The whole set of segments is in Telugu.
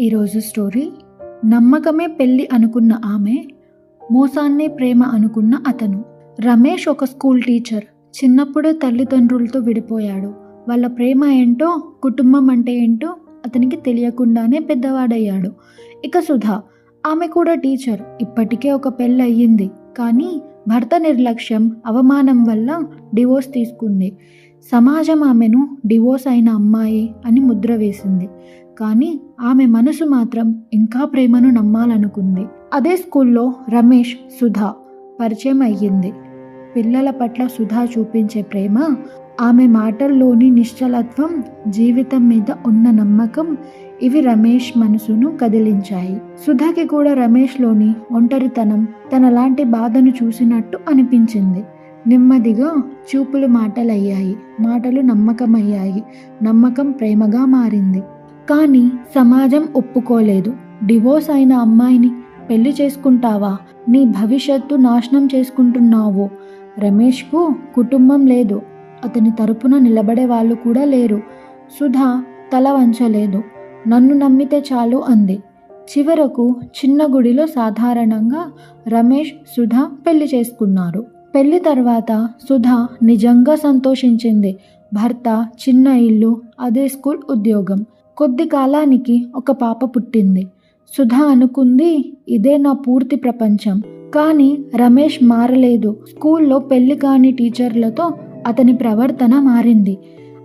ఈరోజు స్టోరీ నమ్మకమే పెళ్ళి అనుకున్న ఆమె మోసాన్నే ప్రేమ అనుకున్న అతను. రమేష్ ఒక స్కూల్ టీచర్ చిన్నప్పుడే తల్లిదండ్రులతో విడిపోయాడు. వాళ్ళ ప్రేమ ఏంటో కుటుంబం అంటే ఏంటో అతనికి తెలియకుండానే పెద్దవాడయ్యాడు. ఇక సుధా ఆమె కూడా టీచర్ ఇప్పటికే ఒక పెళ్ళి అయ్యింది. కానీ భర్త నిర్లక్ష్యం అవమానం వల్ల డివోర్స్ తీసుకుంది. సమాజం ఆమెను డివోర్స్ అయిన అమ్మాయి అని ముద్ర వేసింది. కానీ ఆమె మనసు మాత్రం ఇంకా ప్రేమను నమ్మాలనుకుంది. అదే స్కూల్లో రమేష్ సుధా పరిచయం అయ్యింది. పిల్లల పట్ల సుధా చూపించే ప్రేమ ఆమె మాటల్లోని నిశ్చలత్వం జీవితం మీద ఉన్న నమ్మకం ఇవి రమేష్ మనసును కదిలించాయి. సుధాకి కూడా రమేష్లోని ఒంటరితనం తనలాంటి బాధను చూసినట్టు అనిపించింది. నెమ్మదిగా చూపులు మాటలయ్యాయి. మాటలు నమ్మకమయ్యాయి. నమ్మకం ప్రేమగా మారింది. కానీ సమాజం ఒప్పుకోలేదు. డివోర్స్ అయిన అమ్మాయిని పెళ్ళి చేసుకుంటావా? నీ భవిష్యత్తు నాశనం చేసుకుంటున్నావు. రమేష్కు కుటుంబం లేదు. అతని తరపున నిలబడే వాళ్ళు కూడా లేరు. సుధా తల వంచలేదు. నన్ను నమ్మితే చాలు అంది. చివరకు చిన్న గుడిలో సాధారణంగా రమేష్ సుధా పెళ్ళి చేసుకున్నారు. పెళ్ళి తర్వాత సుధా నిజంగా సంతోషించింది. భర్త చిన్న ఇల్లు అదే స్కూల్ ఉద్యోగం. కొద్ది కాలానికి ఒక పాప పుట్టింది. సుధా అనుకుంది ఇదే నా పూర్తి ప్రపంచం. కానీ రమేష్ మారలేదు. స్కూల్లో పెళ్ళి కాని టీచర్లతో అతని ప్రవర్తన మారింది.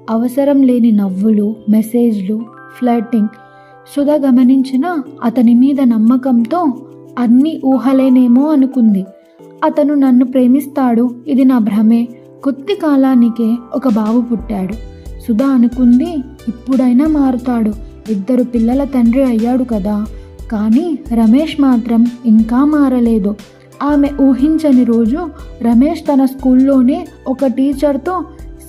అవసరం లేని నవ్వులు మెసేజ్లు ఫ్లర్టింగ్. సుధా గమనించిన అతని మీద నమ్మకంతో అన్ని ఊహలేనేమో అనుకుంది. అతను నన్ను ప్రేమిస్తాడు. ఇది నా భ్రమే. కొద్ది కాలానికే ఒక బాబు పుట్టాడు. సుధా అనుకుంది ఇప్పుడైనా మారుతాడు. ఇద్దరు పిల్లల తండ్రి అయ్యాడు కదా. కానీ రమేష్ మాత్రం ఇంకా మారలేదు. ఆమె ఊహించని రోజు రమేష్ తన స్కూల్లోనే ఒక టీచర్తో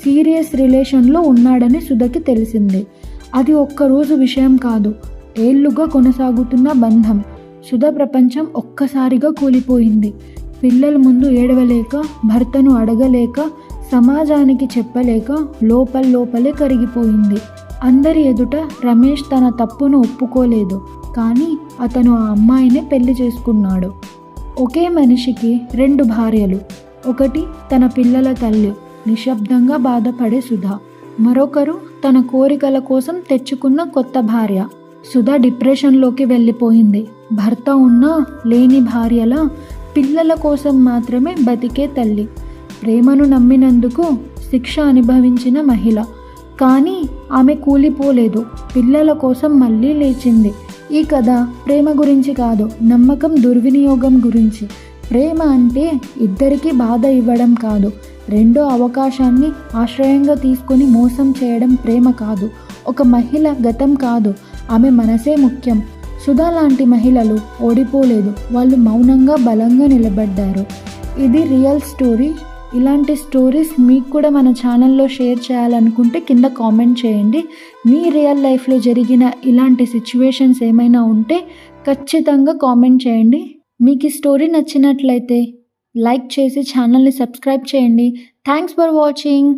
సీరియస్ రిలేషన్లో ఉన్నాడని సుధకి తెలిసింది. అది ఒక్కరోజు విషయం కాదు. ఏళ్ళుగా కొనసాగుతున్న బంధం. సుధ ప్రపంచం ఒక్కసారిగా కూలిపోయింది. పిల్లల ముందు ఏడవలేక భర్తను అడగలేక సమాజానికి చెప్పలేక లోపల లోపలే కరిగిపోయింది. అందరి ఎదుట రమేష్ తన తప్పును ఒప్పుకోలేదు. కానీ అతను ఆ అమ్మాయినే పెళ్ళి చేసుకున్నాడు. ఒకే మనిషికి రెండు భార్యలు. ఒకటి తన పిల్లల తల్లి నిశ్శబ్దంగా బాధపడే సుధా. మరొకరు తన కోరికల కోసం తెచ్చుకున్న కొత్త భార్య. సుధా డిప్రెషన్లోకి వెళ్ళిపోయింది. భర్త ఉన్న లేని భార్యల పిల్లల కోసం మాత్రమే బతికే తల్లి. ప్రేమను నమ్మినందుకు శిక్ష అనుభవించిన మహిళ. కానీ ఆమె కూలిపోలేదు. పిల్లల కోసం మళ్ళీ లేచింది. ఈ కథ ప్రేమ గురించి కాదు నమ్మకం దుర్వినియోగం గురించి. ప్రేమ అంటే ఇద్దరికీ బాధ ఇవ్వడం కాదు. రెండో అవకాశాన్ని ఆశ్రయంగా తీసుకొని మోసం చేయడం ప్రేమ కాదు. ఒక మహిళ గతం కాదు. ఆమె మనసే ముఖ్యం. సుధా లాంటి మహిళలు ఓడిపోలేదు. వాళ్ళు మౌనంగా బలంగా నిలబడ్డారు. ఇది రియల్ స్టోరీ. ఇలాంటి స్టోరీస్ మీకు కూడా మన ఛానల్లో షేర్ చేయాలనుకుంటే కింద కామెంట్ చేయండి. మీ రియల్ లైఫ్లో జరిగిన ఇలాంటి సిచ్యువేషన్స్ ఏమైనా ఉంటే ఖచ్చితంగా కామెంట్ చేయండి. మీకు ఈ స్టోరీ నచ్చినట్లయితే లైక్ చేసి ఛానల్ని సబ్స్క్రైబ్ చేయండి. Thanks for watching.